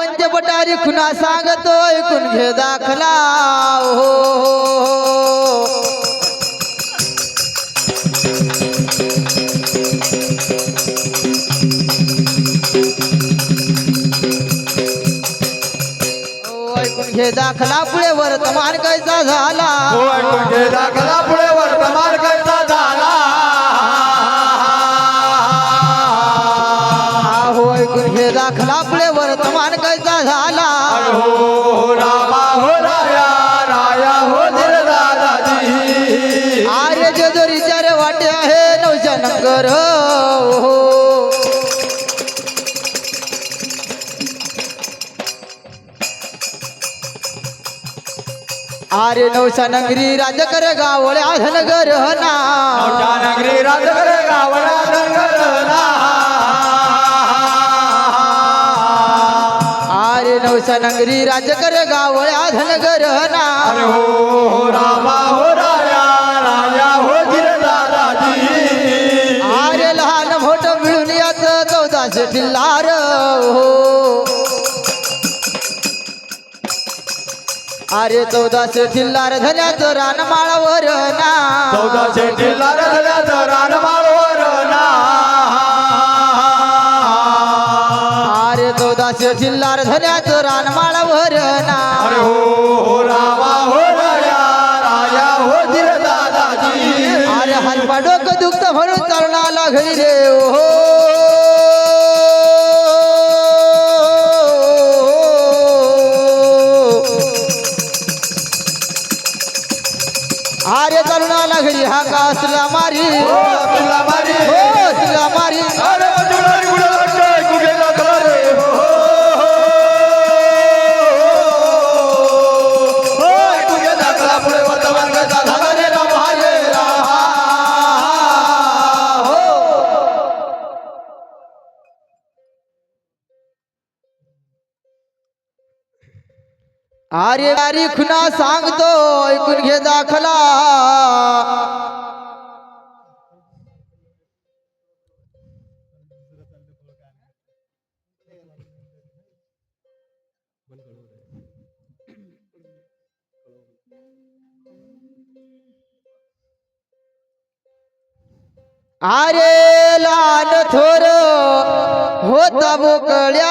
पंचपटारी खुना सांगतो ऐकून घे दाखला. हो, हो, हो, हो ऐकून घे दाखला पुढे वर्तमान कैसा झाला. ऐकून घे दाखला पुढे वर्तमान दाखला पुढे वर्तमान कैसा झाला. हो हो रामा हो राया राया हो दादाजी. आर्य जेजोरीच्या रे वाटे आहे नवशा नगर हो. आर्य नवशा नगरी राजकर गावळ्या धनगर ना नगरी राजगर गावडा नवशा नगरी राजकर गावळ्या धनगर ना. अरे हो हो रामा हो राया राया हो आर्य लहान मोठं मिळून याच चौदाशे टिल्लार हो. आर्य चौदाशे टिल्लार धन्याचं रानमाळावर ना. जिल्हा रथल्याचं रानमाळवर आर्य चौदाशे टिल्लार धन्याचं रानमाळावर ना. अरे हो हो रामा हो राया राया हो धीर दादाजी अरे हलपा डोकं दुखत म्हणून तरुणाला घरी रे हो. अरे तरुणाला घरी हा का असला मारी? हो तुला मारी. आर्य अरे खुना सांगतो ऐकून घे दाखला. अरे लहान थोर होता बोकड्या.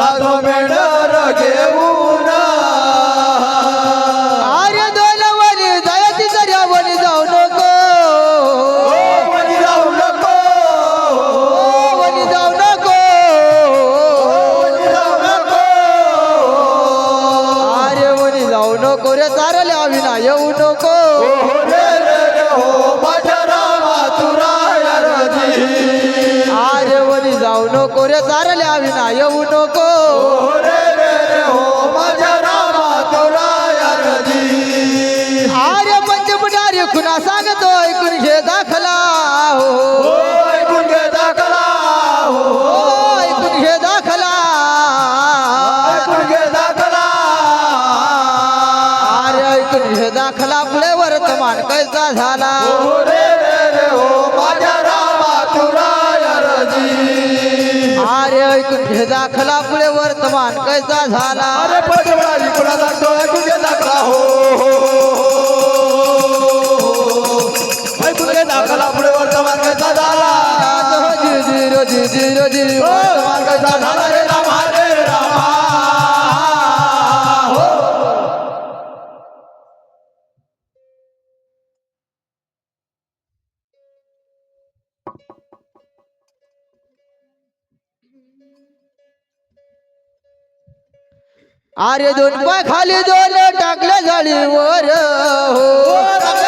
I don't me कोऱ्या चारल्या विना येऊ नको रे रे रे हो माझ्या रामा तुला आर्य पंचपुटारी खुना सांगतो ऐकून घे दाखला. हो ऐकून घे दाखला हो. ऐकून घे दाखला. ऐकून घे दाखला आर्य ऐकून घे दाखला. पुढे वर्तमान कैसा झाला? रे रे हो माझ्या रामा तुला तुझे दाखला पुढे वर्तमान कैसा झाला? अरे पत्रवारी कुणा दाखला तुझे दाखला. हो, हो, हो, हो दाखला पुढे वर्तमान कैसा झाला? अरे दोन पाय खाली दोन टाकले झाली वर. हो. हो.